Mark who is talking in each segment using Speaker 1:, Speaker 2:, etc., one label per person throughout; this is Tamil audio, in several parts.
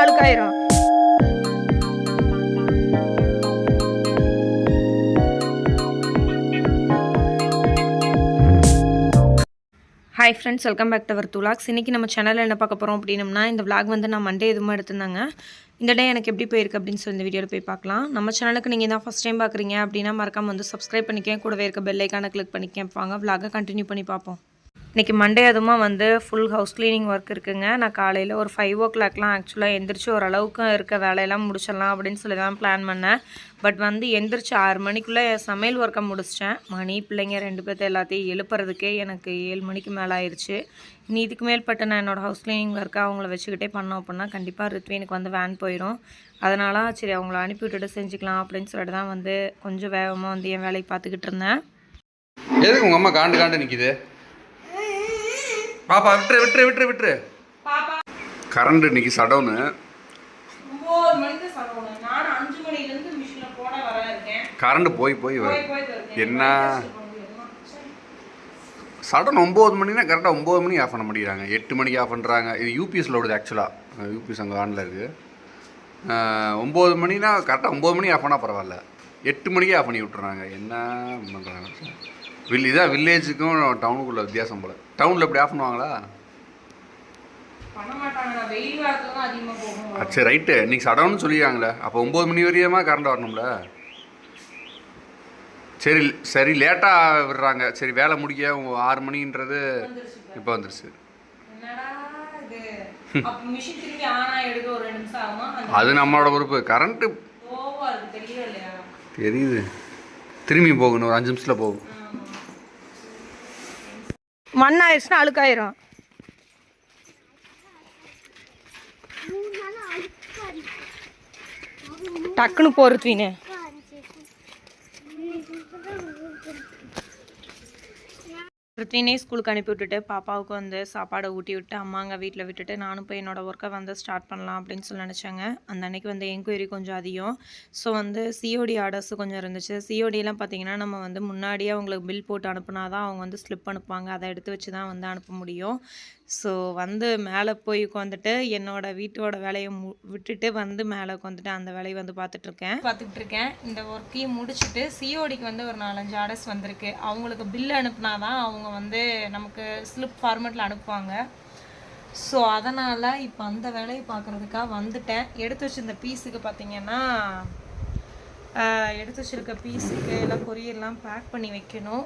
Speaker 1: ஆயிடுச்சுன்னா அழுக்காயிரும் hi friends welcome back to our துலாக்ஸ் இன்றைக்கி நம்ம சேனலில் என்ன பார்க்க போகிறோம் அப்படின்னம்னா இந்த விளாக் வந்து நான் மண்டே எதுவுமே எடுத்திருந்தாங்க. இந்த டே எனக்கு எப்படி போயிருக்கு அப்படின்னு சொல்லி இந்த வீடியோவில் போய் பார்க்கலாம். நம்ம சேனலுக்கு நீங்கள் தான் ஃபஸ்ட் டைம் பார்க்குறீங்க அப்படின்னா மறக்காமல் வந்து சப்ஸ்கிரைப் பண்ணிக்கேன் கூடவே இருக்க பெல்லைக்கான கிளிக் பண்ணிக்கேன் வாங்க விளாகை கண்டினியூ பண்ணி பார்ப்போம். இன்றைக்கி மண்டே அதுமா வந்து ஃபுல் ஹவுஸ் க்ளீனிங் ஒர்க் இருக்குங்க. நான் காலையில் ஒரு ஃபைவ் ஓ கிளாக்லாம் ஆக்சுவலாக எந்திரிச்சு ஓரளவுக்கு இருக்க வேலையெல்லாம் முடிச்சிடலாம் அப்படின்னு சொல்லி தான் பிளான் பண்ணேன். பட் வந்து எந்திரிச்சு ஆறு மணிக்குள்ளே சமையல் ஒர்க்கை முடிச்சிட்டேன். மணி பிள்ளைங்க ரெண்டு பேர்த்த எல்லாத்தையும் எழுப்புறதுக்கே எனக்கு ஏழு மணிக்கு மேலே ஆயிடுச்சு இனி இதுக்கு மேற்பட்ட நான் என்னோடய ஹவுஸ் க்ளீனிங் ஒர்க்கை அவங்கள வச்சுக்கிட்டே பண்ணோம் அப்படின்னா கண்டிப்பாக ரித்வீனுக்கு வந்து வேன் போயிடும் அதனால் சரி அவங்கள அனுப்பி விட்டுட்டு செஞ்சுக்கலாம் அப்படின்னு சொல்லிட்டு தான் வந்து கொஞ்சம் வேகமாக வந்து என் வேலையை பார்த்துக்கிட்டு இருந்தேன்.
Speaker 2: எதுக்கு உங்கள் அம்மா காண்டு காண்டு நிற்கிது பாப்பா விட்டுரு விட்டுரு விட்டுரு விட்டுரு. கரண்ட் இன்னைக்கு சடவுனு.
Speaker 1: மணிக்கு
Speaker 2: கரண்ட் போய் போய் வரும் என்ன சடன் ஒம்பது மணினா கரெக்டாக ஒம்பது மணிக்கு ஆஃப் பண்ண முடியுறாங்க. எட்டு மணிக்கு ஆஃப் பண்ணுறாங்க இது யூபிஎஸ்ல ஓடுது ஆக்சுவலாக யூபிஎஸ் அங்கே ஆனில் இருக்குது ஒம்பது மணினா கரெக்டாக ஒம்பது மணி ஆஃப் பண்ணால் பரவாயில்ல. எட்டு மணிக்கே ஆஃப் பண்ணி விட்டுறாங்க. என்ன பண்ணுறாங்க வில் இதான் வில்லேஜுக்கும் டவுனுக்குள்ள வித்தியாசம் போல். டவுனில் இப்படி ஆஃப் பண்ணுவாங்களா? சரி ரைட்டு. இன்னைக்கு சடவுன்னு சொல்லிடுறாங்களே அப்போ ஒம்பது மணி வரையுமா கரண்ட் வரணும்ல? சரி சரி லேட்டாக விடுறாங்க. சரி வேலை முடிக்க ஆறு மணின்றது இப்போ வந்துருச்சு. அது நம்மளோட பொறுப்பு. கரண்ட்டு தெரியுது. திரும்பி போகணும் ஒரு அஞ்சு நிமிஷத்தில் போகும்.
Speaker 1: மண் ஆயிடுச்சுன்னா அழுக்காயிரும் டக்குன்னு போறதுவீனு ருத்வினே ஸ்கூலுக்கு அனுப்பி விட்டுட்டு பாப்பாவுக்கு வந்து சாப்பாடை ஊட்டி விட்டு அம்மாங்க வீட்டில் விட்டுட்டு நானும் போய் என்னோடய ஒர்க்கை வந்து ஸ்டார்ட் பண்ணலாம் அப்படின்னு சொல்லி நினச்சேங்க. அந்த அன்னைக்கு வந்து என்கொயரி கொஞ்சம் அதிகம். ஸோ வந்து சிஓடி ஆர்டர்ஸ் கொஞ்சம் இருந்துச்சு. சிஓடிலாம் பார்த்தீங்கன்னா நம்ம வந்து முன்னாடியே அவங்களுக்கு பில் போட்டு அனுப்புனா தான் அவங்க வந்து ஸ்லிப் அனுப்புவாங்க. அதை எடுத்து வச்சு தான் வந்து அனுப்ப முடியும். ஸோ வந்து மேலே போய் உட்காந்துட்டு என்னோட வீட்டோட வேலையை மு விட்டுட்டு வந்து மேலே உட்காந்துட்டு அந்த வேலையை வந்து பார்த்துட்ருக்கேன் பார்த்துக்கிட்டு இருக்கேன் இந்த ஒர்க்கையும் முடிச்சுட்டு சிஓடிக்கு வந்து ஒரு நாலஞ்சு ஆர்டர்ஸ் வந்திருக்கு. அவங்களுக்கு பில் அனுப்புனா தான் அவங்க வந்து நமக்கு ஸ்லிப் ஃபார்மேட்டில் அனுப்புவாங்க. ஸோ அதனால் இப்போ அந்த வேலையை பார்க்குறதுக்காக வந்துட்டேன். எடுத்து வச்சிருந்த பீஸுக்கு பார்த்தீங்கன்னா எடுத்து வச்சுருக்க பீஸுக்கு எல்லாம் கொரியர்லாம் பேக் பண்ணி வைக்கணும்.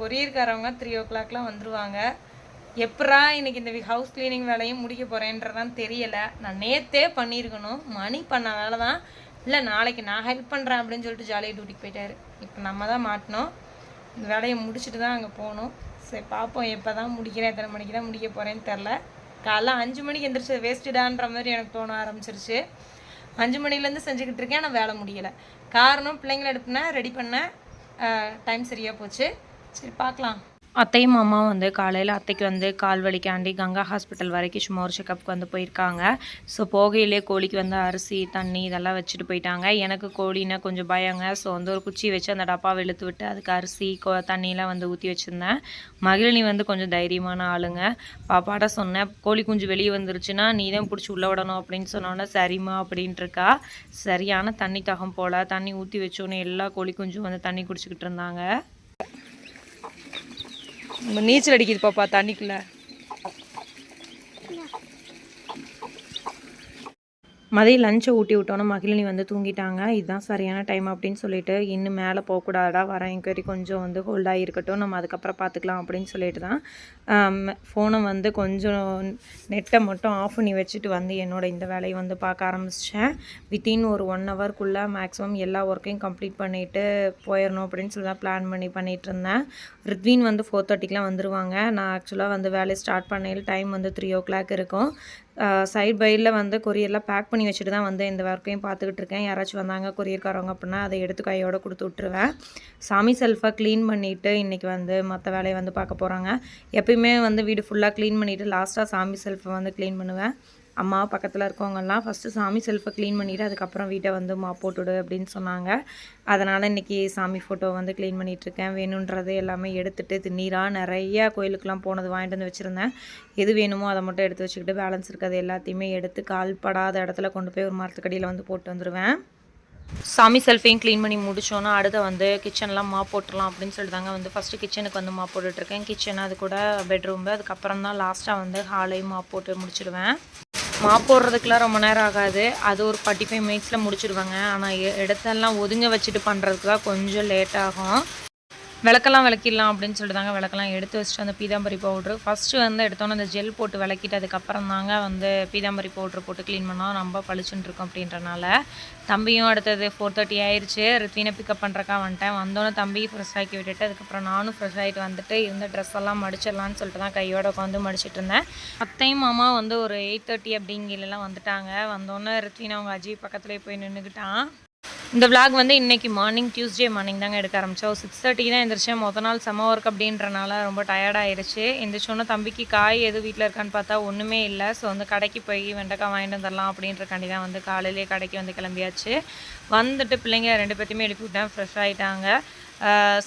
Speaker 1: கொரியர்காரவங்க த்ரீ ஓ கிளாக்லாம் வந்துடுவாங்க எப்பரா இன்னைக்கு இந்த ஹவுஸ் க்ளீனிங் வேலையும் முடிக்க போகிறேன்றதான் தெரியலை. நான் நேத்தே பண்ணியிருக்கணும். மணி பண்ண வேலை தான். இல்லை நாளைக்கு நான் ஹெல்ப் பண்ணுறேன் அப்படின்னு சொல்லிட்டு ஜாலியாக டியூட்டிக்கு போயிட்டாரு. இப்போ நம்ம தான் மாட்டினோம் இந்த வேலையை முடிச்சுட்டு தான் அங்கே போகணும். சரி பார்ப்போம் எப்போ தான் முடிக்கிறேன்? எத்தனை மணிக்கு தான் முடிக்க போகிறேன்னு தெரில காலைல அஞ்சு மணிக்கு எந்திரிச்சு வேஸ்ட்டுடான்ற மாதிரி எனக்கு தோண ஆரம்பிச்சிருச்சு. அஞ்சு மணிலேருந்து செஞ்சுக்கிட்டு இருக்கேன். ஆனால் வேலை முடியலை. காரணம் பிள்ளைங்களை எடுப்புனேன் ரெடி பண்ண டைம் சரியாக போச்சு. சரி பார்க்கலாம் அத்தையும் மாமா வந்து காலையில் அத்தைக்கு வந்து கால் வலிக்காண்டி கங்கா ஹாஸ்பிட்டல் வரைக்கும் சும்மா ஒரு செக்கப்புக்கு வந்து போயிருக்காங்க. ஸோ போகையிலே கோழிக்கு வந்து அரிசி தண்ணி இதெல்லாம் வச்சுட்டு போயிட்டாங்க. எனக்கு கோழின்னா கொஞ்சம் பயங்க. ஸோ வந்து ஒரு குச்சி வச்சு அந்த டப்பாவை இழுத்து விட்டு அதுக்கு அரிசி கோ தண்ணியெலாம் வந்து ஊற்றி வச்சுருந்தேன். மகிழினி வந்து கொஞ்சம் தைரியமான ஆளுங்க. பாப்பாட்ட சொன்னேன் கோழி குஞ்சு வெளியே வந்துருச்சுன்னா நீ தான் பிடிச்சி உள்ளே விடணும் அப்படின்னு சொன்னோன்னே சரிம்மா அப்படின்ட்டுருக்கா சரியான தண்ணி தகம் போல் தண்ணி ஊற்றி வச்சோன்னே எல்லா கோழி குஞ்சும் வந்து தண்ணி குடிச்சிக்கிட்டு இருந்தாங்க. நீச்சல் அடிக்குது பாப்பா தண்ணிக்குள்ளே. மதியம் லஞ்சை ஊட்டி விட்டோன்னே மகிழினி வந்து தூங்கிட்டாங்க. இதுதான் சரியான டைம் அப்படின்னு சொல்லிட்டு இன்னும் மேலே போகக்கூடாதா வர என்கொயரி கொஞ்சம் வந்து ஹோல்டாக இருக்கட்டும் நம்ம அதுக்கப்புறம் பார்த்துக்கலாம் அப்படின்னு சொல்லிட்டு தான் ஃபோனை வந்து கொஞ்சம் நெட்டை மட்டும் ஆஃப் பண்ணி வச்சுட்டு வந்து என்னோட இந்த வேலையை வந்து பார்க்க ஆரம்பிச்சேன். வித்தின் ஒரு ஒன் ஹவர்க்குள்ளே மேக்ஸிமம் எல்லா ஒர்க்கையும் கம்ப்ளீட் பண்ணிவிட்டு போயிடணும் அப்படின்னு சொல்லி தான் பிளான் பண்ணி பண்ணிகிட்டு இருந்தேன். ரித்வின் வந்து ஃபோர் தேர்ட்டிக்கெலாம் வந்துடுவாங்க நான் ஆக்சுவலாக வந்து வேலையை ஸ்டார்ட் பண்ணையில் டைம் வந்து த்ரீ ஓ கிளாக் இருக்கும். சைட் பைடில் வந்து கொரியரில் பேக் பண்ணி வச்சுட்டு தான் வந்து இந்த ஒர்க்கையும் பார்த்துக்கிட்டு இருக்கேன். யாராச்சும் வந்தாங்க கொரியர்காரவங்க அப்படின்னா அதை எடுத்து கையோடு கொடுத்து விட்ருவேன் சாமி செல்ஃபாக க்ளீன் பண்ணிவிட்டு இன்றைக்கி வந்து மற்ற வேலையை வந்து பார்க்க போகிறாங்க எப்பயுமே வந்து வீடு ஃபுல்லாக க்ளீன் பண்ணிவிட்டு லாஸ்ட்டாக சாமி செல்ஃபை வந்து க்ளீன் பண்ணுவேன். அம்மா பக்கத்தில் இருக்கவங்கெல்லாம் ஃபஸ்ட்டு சாமி செல்ஃபை க்ளீன் பண்ணிவிட்டு அதுக்கப்புறம் வீட்டை வந்து மா போட்டுவிடு அப்படின்னு சொன்னாங்க. அதனால் இன்றைக்கி சாமி ஃபோட்டோ வந்து க்ளீன் பண்ணிகிட்ருக்கேன் வேணுன்றது எல்லாமே எடுத்துகிட்டு திண்ணீராக நிறைய கோயிலுக்கெலாம் போனது வாங்கிட்டு வந்து வச்சுருந்தேன். எது வேணுமோ அதை மட்டும் எடுத்து வச்சுக்கிட்டு பேலன்ஸ் இருக்கிறது எல்லாத்தையுமே எடுத்து கால்படாத இடத்துல கொண்டு போய் ஒரு மரத்துக்கடியில் வந்து போட்டு வந்துடுவேன் சாமி செல்ஃபையும் க்ளீன் பண்ணி முடிச்சோன்னா அடுத்த வந்து கிச்சன்லாம் மாப் போட்டுடலாம் அப்படின்னு சொல்லிட்டு தாங்க வந்து ஃபஸ்ட்டு கிச்சனுக்கு வந்து மாப் போட்டுட்ருக்கேன் கிச்சன் அது கூட பெட்ரூம் அதுக்கப்புறம் தான் லாஸ்ட்டாக வந்து ஹாலையும் மாப் போட்டு முடிச்சிடுவேன் மாப் போடுறதுக்குலாம் ரொம்ப நேரம் ஆகாது. அது ஒரு ஃபார்ட்டி ஃபைவ் மினிட்ஸில் முடிச்சிடுவாங்க ஆனால் இடத்தெல்லாம் ஒதுங்க வச்சுட்டு பண்ணுறதுக்கு தான் கொஞ்சம் லேட் ஆகும். விளக்கெல்லாம் விளக்கிடலாம் அப்படின்னு சொல்லிட்டு தாங்க விளக்கெல்லாம் எடுத்து வச்சுட்டு அந்த பீதாம்பரி பவுட்ரு. ஃபஸ்ட்டு வந்து எடுத்தோன்னே அந்த ஜெல் போட்டு விளக்கிட்டு அதுக்கப்புறம் தாங்க வந்து பீதாம்பரி பவுட்ரு போட்டு க்ளீன் பண்ணால் ரொம்ப பளிச்சுன்னு இருக்கும் அப்படின்றனால. தம்பியும் அடுத்தது ஃபோர் தேர்ட்டி ஆயிடுச்சு ரித்வீனை பிக்கப் பண்ணுறக்கா வந்துட்டேன். வந்தோன்னே தம்பி ஃப்ரெஷ் ஆக்கி விட்டுட்டு அதுக்கப்புறம் நானும் ஃப்ரெஷ் ஆகிட்டு வந்துட்டு இருந்த ட்ரெஸ் எல்லாம் மடிச்சிடலான்னு சொல்லிட்டு தான் கையோட உட்காந்து மடிச்சிட்டு இருந்தேன். அத்தையும் மாமா வந்து ஒரு எயிட் தேர்ட்டி அப்படிங்கிலாம் வந்துட்டாங்க. வந்தோன்னே ரித்வீன் அவங்க அஜய் பக்கத்துலேயே போய் நின்றுக்கிட்டான் இந்த விளாக் வந்து இன்றைக்கி மார்னிங் டியூஸ்டே மார்னிங் தாங்க எடுக்க ஆரம்பித்தோம் சிக்ஸ் தேர்ட்டிக்கு தான் எந்திரிச்சேன். மொதல் நாள் செம்ம ஒர்க் அப்படின்றனால ரொம்ப டயர்டாயிருச்சு எந்திரிச்சோன்னே தம்பிக்கு காய் எது வீட்டில் இருக்கான்னு பார்த்தா ஒன்றுமே இல்லை. ஸோ வந்து கடைக்கு போய் வெண்டைக்காய் வாங்கிட்டு வந்துடலாம் அப்படின்றக்காண்டி தான் வந்து காலையிலேயே கடைக்கு வந்து கிளம்பியாச்சு. வந்துட்டு பிள்ளைங்க ரெண்டு பேர்த்தையுமே எழுப்பி விட்டேன் ஃப்ரெஷ் ஆகிட்டாங்க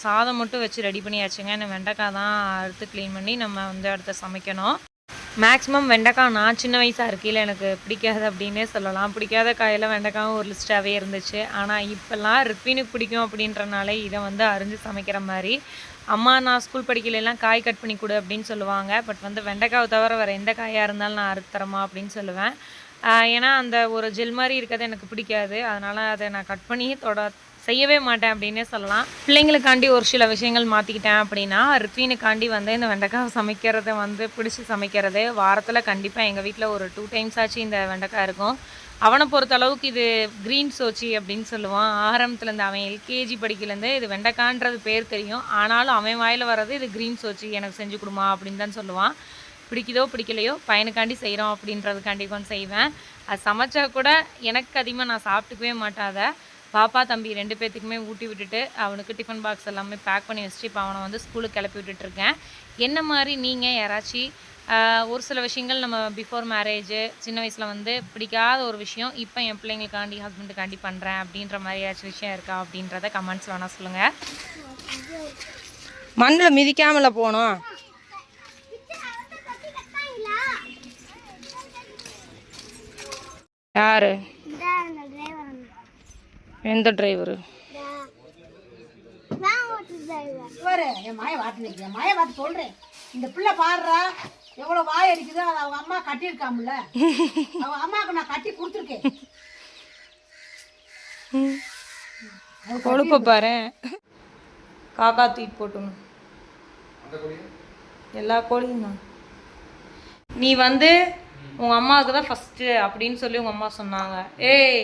Speaker 1: சாதம் மட்டும் வச்சு ரெடி பண்ணியாச்சுங்க. இன்னும் வெண்டைக்காய் தான் அறுத்து க்ளீன் பண்ணி நம்ம வந்து அடுத்து சமைக்கணும். மேக்ஸிமம் வெண்டைக்காய் நான் சின்ன வயசாக இருக்கையில் எனக்கு பிடிக்காது அப்படின்னே சொல்லலாம். பிடிக்காத காயில் வெண்டைக்காயும் ஒரு லிஸ்ட்டாகவே இருந்துச்சு. ஆனால் இப்போல்லாம் ரித்வினுக்கு பிடிக்கும் அப்படின்றனால இதை வந்து அரிஞ்சு சமைக்கிற மாதிரி. அம்மா நான் ஸ்கூல் படிக்கலையெல்லாம் காய் கட் பண்ணி கொடு அப்படின்னு சொல்லுவாங்க. பட் வந்து வெண்டைக்காவை தவிர வேறு எந்த காயாக இருந்தாலும் நான் அறுத்து தரமா அப்படின்னு சொல்லுவேன். ஏன்னா அந்த ஒரு ஜெல் மாதிரி இருக்கிறது எனக்கு பிடிக்காது. அதனால் அதை நான் கட் பண்ணி தொட செய்யவே மாட்டேன் அப்படின்னே சொல்லலாம். பிள்ளைங்களுக்காண்டி ஒரு சில விஷயங்கள் மாற்றிக்கிட்டேன் அப்படின்னா ரித்வீனுக்காண்டி வந்து இந்த வெண்டைக்காய் சமைக்கிறத வந்து பிடிச்சி சமைக்கிறது. வாரத்தில் கண்டிப்பாக எங்கள் வீட்டில் ஒரு டூ டைம்ஸ் ஆச்சு இந்த வெண்டைக்காய் இருக்கும். அவனை பொறுத்த அளவுக்கு இது க்ரீன் சோச்சி அப்படின்னு சொல்லுவான். ஆரம்பத்துலேருந்து அவன் எல்கேஜி படிக்கலேருந்து இது வெண்டைக்கான்றது பேர் தெரியும். ஆனாலும் அவன் வாயில் வர்றது இது க்ரீன் சோச்சி எனக்கு செஞ்சு கொடுமா அப்படின்னு தான் சொல்லுவான். பிடிக்குதோ பிடிக்கலையோ பையனுக்காண்டி செய்கிறோம் அப்படின்றதுக்காண்டி கொஞ்சம் செய்வேன். அது சமைச்சா கூட எனக்கு அதிகமாக நான் சாப்பிட்டுக்கவே மாட்டாத பாப்பா தம்பி ரெண்டு பேர்த்துக்குமே ஊட்டி விட்டுட்டு அவனுக்கு டிஃபன் பாக்ஸ் எல்லாமே பேக் பண்ணி வச்சுட்டு இப்போ அவனை வந்து ஸ்கூலுக்கு கிளப்பி விட்டுட்ருக்கேன் என்ன மாதிரி நீங்கள் யாராச்சும் ஒரு சில விஷயங்கள் நம்ம பிஃபோர் மேரேஜ் சின்ன வயசில் வந்து பிடிக்காத ஒரு விஷயம் இப்போ என் பிள்ளைங்களுக்காண்டி ஹஸ்பண்டுக்காண்டி பண்ணுறேன் அப்படின்ற மாதிரி ஏதாச்சும் விஷயம் இருக்கா அப்படின்றத கமெண்ட்ஸில் வேணால் சொல்லுங்கள் மண்ணில் மிதிக்காமல போகணும் யாரு? எந்த டிரைவரு
Speaker 3: பாரு என் மாய வாட்டு நிற்கிறேன் மாய வாட்டு சொல்றேன். இந்த பிள்ளை பாடுறா எவ்வளவு வாய் அடிக்குதோ அதை அவங்க அம்மா கட்டியிருக்காம்ல அவங்க அம்மாவுக்கு நான் கட்டி கொடுத்துருக்கேன்.
Speaker 1: கொழுப்ப பாரு. காக்கா தூக்கிட்டு போட்டுணும் எல்லா கோழியும் தான். நீ வந்து உங்கள் அம்மாவுக்கு தான் ஃபஸ்ட்டு அப்படின்னு சொல்லி உங்கள் அம்மா சொன்னாங்க. ஏய்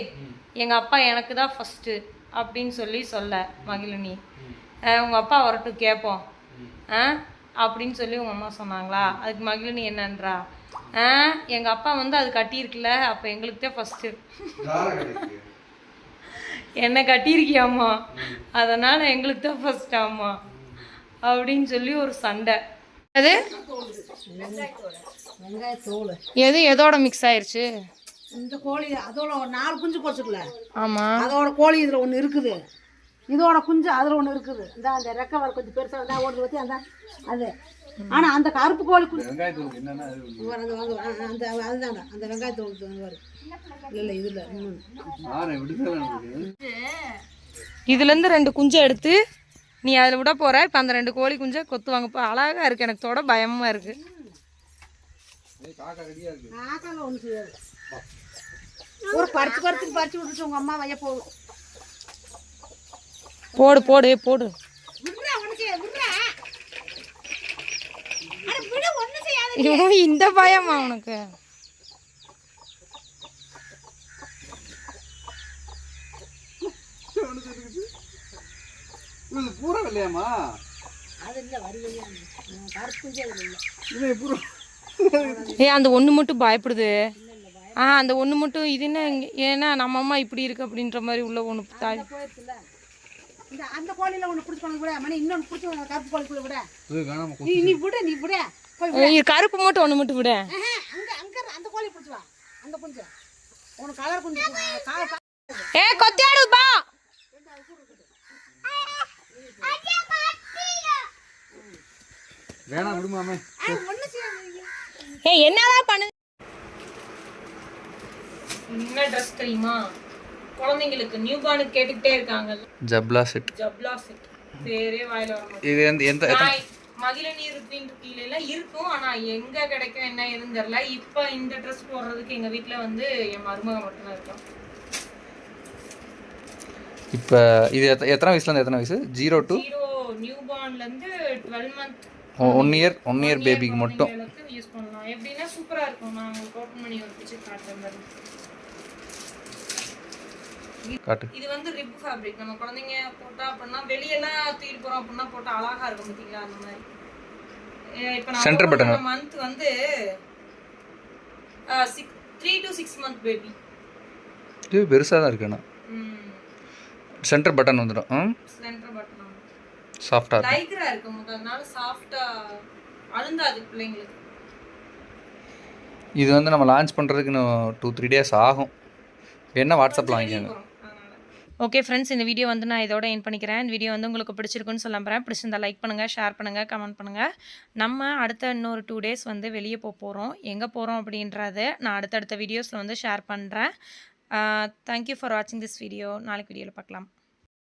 Speaker 1: எங்கள் அப்பா எனக்கு தான் ஃபஸ்ட்டு அப்படின்னு சொல்லி சொல்ல மகிழினி. உங்கள் அப்பா வரட்டும் கேட்போம் ஆ அப்படின்னு சொல்லி உங்கள் அம்மா சொன்னாங்களா? அதுக்கு மகிழினி என்னன்றா? ஆ எங்கள் அப்பா வந்து அது கட்டியிருக்குல்ல அப்போ எங்களுக்கு தான் ஃபஸ்ட்டு என்னை கட்டியிருக்கியாம்மா. அதனால் எங்களுக்கு தான் ஃபஸ்ட் ஆமா அப்படின்னு சொல்லி ஒரு சண்டை. அது? எது எதோட மிக்ஸ் ஆயிருச்சு?
Speaker 3: இந்த கோழி அதோட ஒரு நாலு குஞ்சு போச்சுக்கல
Speaker 1: ஆமாம்
Speaker 3: அதோட கோழி இதில் ஒன்று இருக்குது. இதோட குஞ்சு அதில் ஒன்று இருக்குது. இந்த அந்த ரெக்கை வர கொஞ்சம் பெருசாக இருந்தால் ஓடுறது வச்சு அந்த அது. ஆனால் அந்த கருப்பு கோழி குஞ்சு
Speaker 2: வெங்காயத்தூள்
Speaker 3: அந்த அந்த அந்த அதுதாங்க அந்த வெங்காயத்தோல் வரும் இல்லை இல்லை இதில்
Speaker 1: இதுலேருந்து ரெண்டு குஞ்சை எடுத்து நீ அதில் விட போற. இப்போ அந்த ரெண்டு கோழி குஞ்சை கொத்துவாங்கப்பா. அழகா இருக்கு. எனக்கு தொட பயமா இருக்கு.
Speaker 3: நாக்கால ஒன்று செய்யாது. ஒரு பறிச்சு பறிச்சு பறிச்சு விட்டுச்சு உங்கள் அம்மா வைய போகும்
Speaker 1: போடு போடு போடு. இந்த பயமா உனக்கு?
Speaker 2: இது பூரா
Speaker 1: அந்த ஒன்று மட்டும் பயப்படுது. ஆ அந்த ஒன்று மட்டும் இது என்ன இங்க- ஏன்னா நம்ம அம்மா இப்படி இருக்கு அப்படின்ற மாதிரி உள்ள ஒன்று தாய்.
Speaker 3: இந்த அந்த கோழியில் ஒன்று பிடிச்சி விட மணி இன்னொன்று பிடிச்சி கருப்பு கோழிக்குள்ள விட. நீ நீ விடு நீ விட.
Speaker 1: கருப்பு மட்டும் ஒன்று மட்டும் விட.
Speaker 3: ஆஹா, அங்க அங்க அந்த கோழி பிடிச்சி வா. உனக்கு கலர் கொஞ்சம் காலை
Speaker 1: ஏ கொத்தியாடு பா.
Speaker 4: வேணாம் விடுமாமே
Speaker 1: ஏ என்னதான் பண்ணு? என்ன ட்ரெஸ் தெரியுமா? குழந்தைங்களுக்கு நியூ பார்னுக்கு கேட்டுக்கிட்டே இருக்காங்க.
Speaker 4: ஜப்லா செட்
Speaker 1: ஜப்லா செட் பேரே வாயில வர.
Speaker 4: இது எந்த
Speaker 1: மகிழ நீர் கீழே எல்லாம் இருக்கும். ஆனா எங்க கிடைக்கும் என்ன ஏதுன்னு தெரியல. இப்ப இந்த ட்ரெஸ் போடுறதுக்கு எங்க வீட்ல வந்து என் மருமக மட்டும்தான் இருக்கும்
Speaker 4: இப்போ இது எத்த- எத்தனை வயசுலேருந்து எத்தனை வயசு? ஜீரோ டு
Speaker 1: ஜீரோ நியூ பார்ன்ல இருந்து twelve month
Speaker 4: one year one year பேபிக்கு மட்டும்.
Speaker 1: யூஸ் பண்ணலாம். எப்படின்னா சூப்பரா இருக்கும். நான் உங்களுக்கு ஓப்பன் பண்ணி ஒரு பிக்சர் காட்டுறேன் பாருங்க.
Speaker 4: காட்டு.
Speaker 1: இது வந்து ரிப் ஃபேப்ரிக் நம்ம குழந்தைங்க போட்டா அப்படின்னா வெளியெல்லாம் தூக்கிட்டு போறோம் அப்படின்னா போட்டா அழகா இருக்கும் பாத்தீங்களா? அந்த மாதிரி. இப்ப
Speaker 4: Center button.
Speaker 1: மந்த் வந்து three to six month baby
Speaker 4: இது பெருசாக தான் இருக்குண்ணா சென்டர் பட்டன் வந்துடும்.
Speaker 1: சென்டர் பட்டன்
Speaker 4: சாஃப்டாக இருக்கும்.
Speaker 1: லைக்ரா இருக்கும். அதனால சாஃப்டா அழுந்தாது பிள்ளைங்களுக்கு.
Speaker 4: இது வந்து நம்ம லான்ச் பண்ணுறதுக்கு இன்னும் டூ த்ரீ டேஸ் ஆகும். என்ன வாட்ஸ்அப்பில் வாங்கிக்கோங்க.
Speaker 1: ஓகே ஃப்ரெண்ட்ஸ் இந்த வீடியோ வந்து நான் இதோட என் பண்ணிக்கிறேன். இந்த வீடியோ வந்து உங்களுக்கு பிடிச்சிருக்குன்னு சொல்ல போகிறேன் பிடிச்சிருந்தா லைக் பண்ணுங்கள் ஷேர் பண்ணுங்கள் கமெண்ட் பண்ணுங்கள் நம்ம அடுத்த இன்னொரு டூ டேஸ் வந்து வெளியே போக போகிறோம் எங்கே போகிறோம் அப்படின்றது நான் அடுத்தடுத்த வீடியோஸில் வந்து ஷேர் பண்ணுறேன் தேங்க்யூ ஃபார் வாட்சிங் திஸ் வீடியோ நாளைக்கு வீடியோவில் பார்க்கலாம்.